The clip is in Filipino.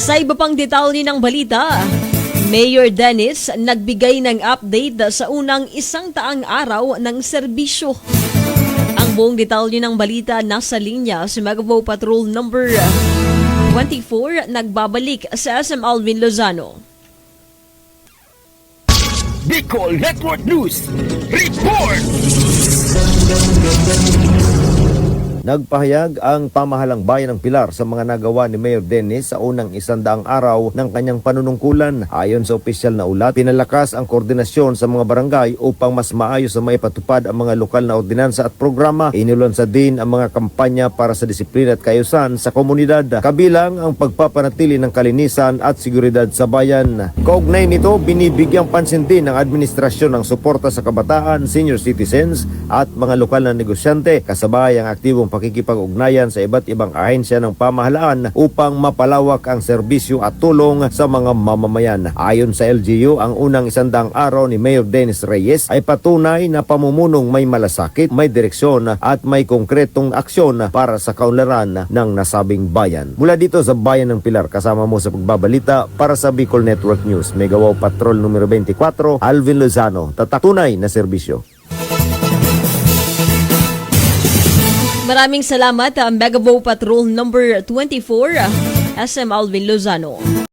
Sa iba pang detalye ng balita, Mayor Dennis nagbigay ng update sa unang isang taang araw ng serbisyo. Ang buong detalye ng balita nasa linya si Megapo Patrol number 24 nagbabalik sa SM Alvin Lozano. Bicol Network News. Report! Nagpahayag ang pamahalang bayan ng Pilar sa mga nagawa ni Mayor Dennis sa unang isandaang araw ng kanyang panunungkulan. Ayon sa opisyal na ulat, pinalakas ang koordinasyon sa mga barangay upang mas maayos na maipatupad ang mga lokal na ordinansa at programa. Inilunsad din ang mga kampanya para sa disiplina at kaayusan sa komunidad, kabilang ang pagpapanatili ng kalinisan at seguridad sa bayan. Kaugnay nito, binibigyang pansin din ng administrasyon ng suporta sa kabataan, senior citizens at mga lokal na negosyante kasabay ang aktibong pakikipag-ugnayan sa iba't ibang ahensya ng pamahalaan upang mapalawak ang serbisyo at tulong sa mga mamamayan. Ayon sa LGU, ang unang isandang araw ni Mayor Dennis Reyes ay patunay na pamumunong may malasakit, may direksyon at may konkretong aksyon para sa kaunlaran ng nasabing bayan. Mula dito sa Bayan ng Pilar, kasama mo sa pagbabalita para sa Bicol Network News. Megawaw Patrol numero 24, Alvin Lozano. Tatatunay na serbisyo. Maraming salamat ang Megapo Patrol number 24 SM Alvin Lozano.